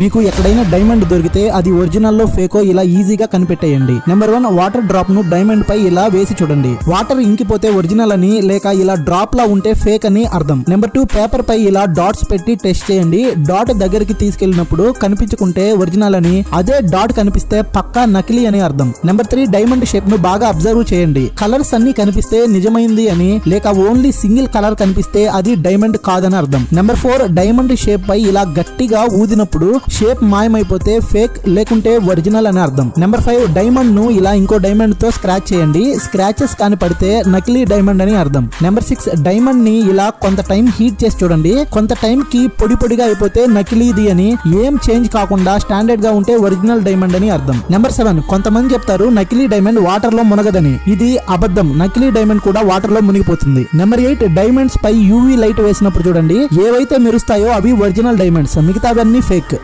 మీకు ఎక్కడైనా డైమండ్ దొరికితే అది ఒరిజినల్లో ఫేకో ఇలా ఈజీగా కనిపెట్టేయండి. నెంబర్ వన్ వాటర్ డ్రాప్ను డైమండ్ పై ఇలా వేసి చూడండి. వాటర్ ఇంకిపోతే ఒరిజినల్ అని లేక ఇలా డ్రాప్ లా ఉంటే ఫేక్ అని అర్థం. నెంబర్ టూ పేపర్ పై ఇలా డాట్స్ పెట్టి టెస్ట్ చేయండి. డాట్ దగ్గరికి తీసుకెళ్ళినప్పుడు కనిపించుకుంటే ఒరిజినల్ అని అదే డాట్ కనిపిస్తే పక్కా నకిలీ అని అర్థం. నెంబర్ త్రీ డైమండ్ షేప్ను బాగా అబ్జర్వ్ చేయండి. కలర్స్ అన్ని కనిపిస్తే నిజమైంది అని లేక ఓన్లీ సింగిల్ కలర్ కనిపిస్తే అది డైమండ్ కాదని అర్థం. నెంబర్ ఫోర్ డైమండ్ షేప్ పై ఇలా గట్టిగా ఊదినప్పుడు షేప్ మాయమైపోతే ఫేక్ లేకుంటే ఒరిజినల్ అని అర్థం. నెంబర్ ఫైవ్ డైమండ్ను ఇలా ఇంకో డైమండ్తో స్క్రాచ్ చేయండి. స్క్రాచెస్ కాని పడితే నకిలీ డైమండ్ అని అర్థం. నెంబర్ సిక్స్ డైమండ్ని ఇలా కొంత టైం హీట్ చేసి చూడండి. కొంత టైం కి పొడి పొడిగా అయిపోతే నకిలీది అని ఏం చేంజ్ కాకుండా స్టాండర్డ్గా ఉంటే ఒరిజినల్ డైమండ్ అని అర్థం. నెంబర్ సెవెన్ కొంతమంది చెప్తారు నకిలీ డైమండ్ వాటర్లో మునగదని. ఇది అబద్ధం. నకిలీ డైమండ్ కూడా వాటర్లో మునిగిపోతుంది. నెంబర్ ఎయిట్ డైమండ్స్ పై యూవీ లైట్ వేసినప్పుడు చూడండి. ఏవైతే మెరుస్తాయో అవి ఒరిజినల్ డైమండ్స్. మిగతావన్నీ ఫేక్.